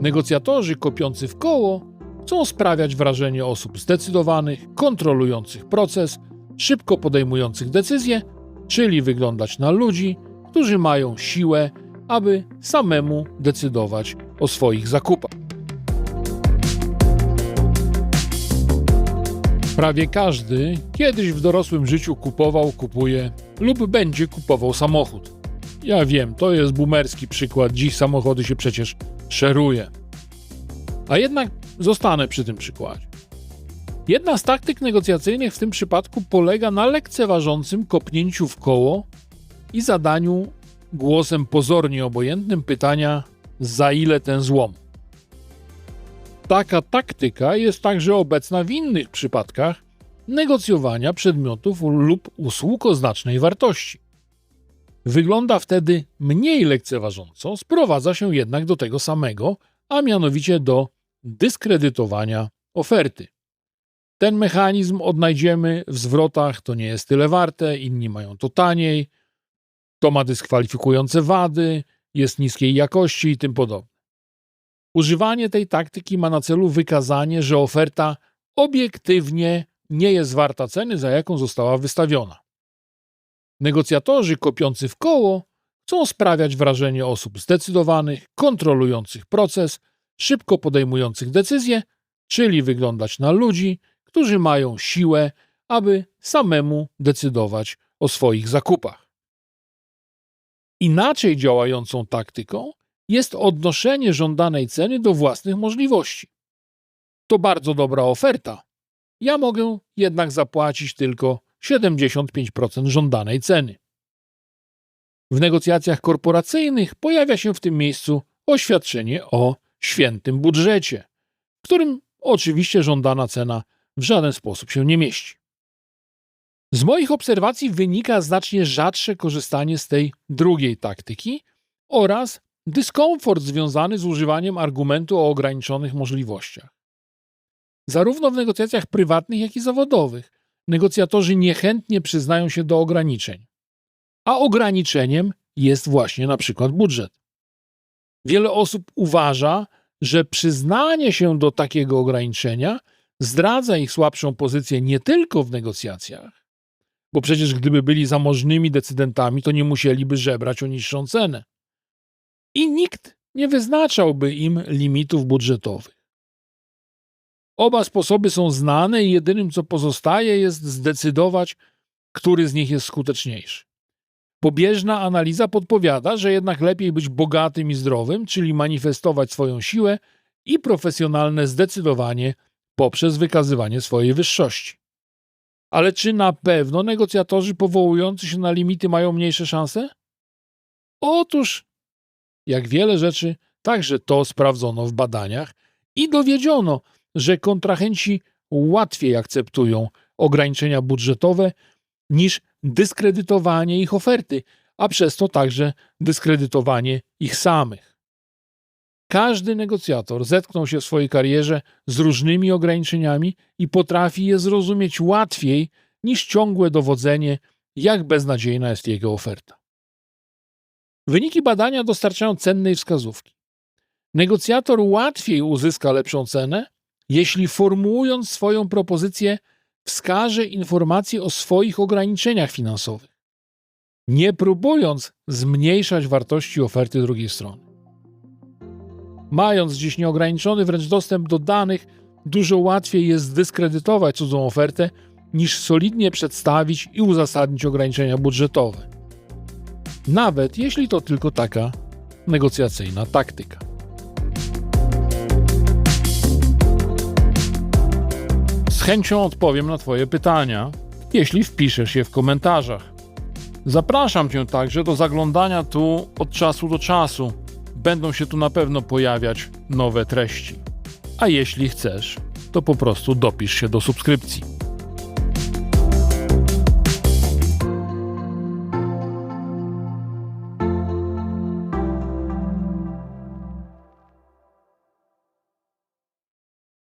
Negocjatorzy kopiący w koło chcą sprawiać wrażenie osób zdecydowanych, kontrolujących proces, szybko podejmujących decyzje, czyli wyglądać na ludzi, którzy mają siłę, aby samemu decydować o swoich zakupach. Prawie każdy kiedyś w dorosłym życiu kupował, kupuje lub będzie kupował samochód. Ja wiem, to jest boomerski przykład, dziś samochody się przecież szeruje. A jednak zostanę przy tym przykładzie. Jedna z taktyk negocjacyjnych w tym przypadku polega na lekceważącym kopnięciu w koło i zadaniu głosem pozornie obojętnym pytania: za ile ten złom? Taka taktyka jest także obecna w innych przypadkach negocjowania przedmiotów lub usług o znacznej wartości. Wygląda wtedy mniej lekceważąco, sprowadza się jednak do tego samego, a mianowicie do dyskredytowania oferty. Ten mechanizm odnajdziemy w zwrotach, to nie jest tyle warte, inni mają to taniej, to ma dyskwalifikujące wady, jest niskiej jakości i tym podobne. Używanie tej taktyki ma na celu wykazanie, że oferta obiektywnie nie jest warta ceny, za jaką została wystawiona. Negocjatorzy kopiący w koło chcą sprawiać wrażenie osób zdecydowanych, kontrolujących proces, szybko podejmujących decyzje, czyli wyglądać na ludzi, którzy mają siłę, aby samemu decydować o swoich zakupach. Inaczej działającą taktyką jest odnoszenie żądanej ceny do własnych możliwości. To bardzo dobra oferta. Ja mogę jednak zapłacić tylko 75% żądanej ceny. W negocjacjach korporacyjnych pojawia się w tym miejscu oświadczenie o świętym budżecie, w którym oczywiście żądana cena w żaden sposób się nie mieści. Z moich obserwacji wynika znacznie rzadsze korzystanie z tej drugiej taktyki oraz dyskomfort związany z używaniem argumentu o ograniczonych możliwościach. Zarówno w negocjacjach prywatnych, jak i zawodowych negocjatorzy niechętnie przyznają się do ograniczeń, a ograniczeniem jest właśnie na przykład budżet. Wiele osób uważa, że przyznanie się do takiego ograniczenia zdradza ich słabszą pozycję nie tylko w negocjacjach, bo przecież gdyby byli zamożnymi decydentami, to nie musieliby żebrać o niższą cenę. I nikt nie wyznaczałby im limitów budżetowych. Oba sposoby są znane i jedynym, co pozostaje, jest zdecydować, który z nich jest skuteczniejszy. Pobieżna analiza podpowiada, że jednak lepiej być bogatym i zdrowym, czyli manifestować swoją siłę i profesjonalne zdecydowanie poprzez wykazywanie swojej wyższości. Ale czy na pewno negocjatorzy powołujący się na limity mają mniejsze szanse? Otóż, jak wiele rzeczy, także to sprawdzono w badaniach i dowiedziono, że kontrahenci łatwiej akceptują ograniczenia budżetowe niż dyskredytowanie ich oferty, a przez to także dyskredytowanie ich samych. Każdy negocjator zetknął się w swojej karierze z różnymi ograniczeniami i potrafi je zrozumieć łatwiej niż ciągłe dowodzenie, jak beznadziejna jest jego oferta. Wyniki badania dostarczają cennej wskazówki. Negocjator łatwiej uzyska lepszą cenę, jeśli formułując swoją propozycję wskaże informacje o swoich ograniczeniach finansowych, nie próbując zmniejszać wartości oferty drugiej strony. Mając dziś nieograniczony wręcz dostęp do danych, dużo łatwiej jest zdyskredytować cudzą ofertę, niż solidnie przedstawić i uzasadnić ograniczenia budżetowe. Nawet jeśli to tylko taka negocjacyjna taktyka. Chęcią odpowiem na Twoje pytania, jeśli wpiszesz je w komentarzach. Zapraszam Cię także do zaglądania tu od czasu do czasu. Będą się tu na pewno pojawiać nowe treści. A jeśli chcesz, to po prostu dopisz się do subskrypcji.